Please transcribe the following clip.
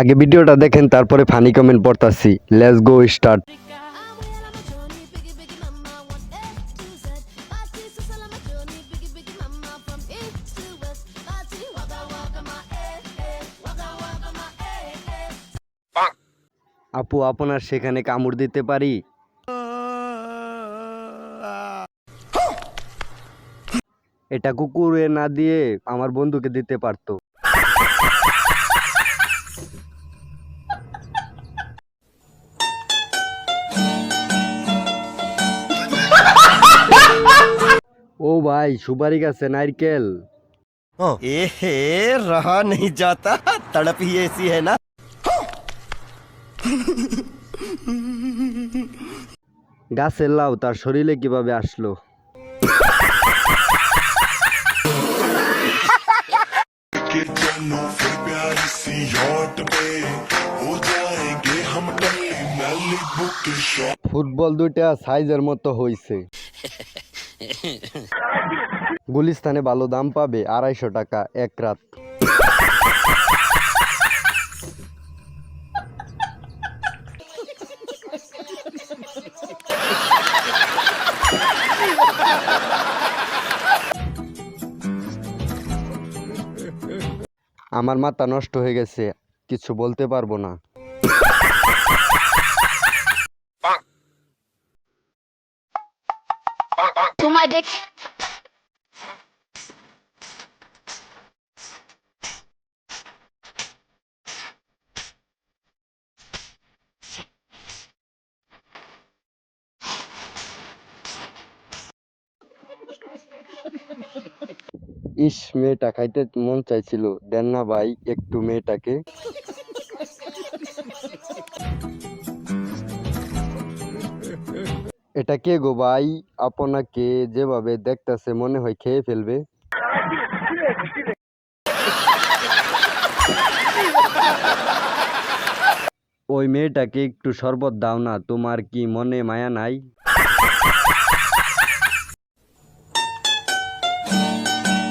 আগে ভিডিওটা দেখেন, তারপরে ফানি কমেন্ট পড়তাছি। লেটস গো স্টার্ট আপু, আপনার সেখানে কামড় দিতে পারি? এটা কুকুরে না দিয়ে আমার বন্ধুকে দিতে পারতো। ও ভাই সুপারি গাছে নারকেল। এ হে রহা নেই যাতা তড়প হি এসি না। গাছের লাউ তার শরীরে কীভাবে আসলো? ফুটবল দুইটা সাইজের মতো হইছে। গুলিস্তানে ভালো দাম পাবে আড়াইশো টাকা এক রাত। আমার মাথা নষ্ট হয়ে গেছে, কিছু বলতে পারব না। My dick. ইস মেয়েটা খাইতে মন চাইছিল দেন না ভাই একটু মেয়েটাকে এটা কে গো ভাই? আপনাকে যেভাবে দেখতাছে, মনে হয় খেয়ে ফেলবে। ওই মেয়েটাকে একটু শরবত দাও না, তোমার কি মনে মায়া নাই?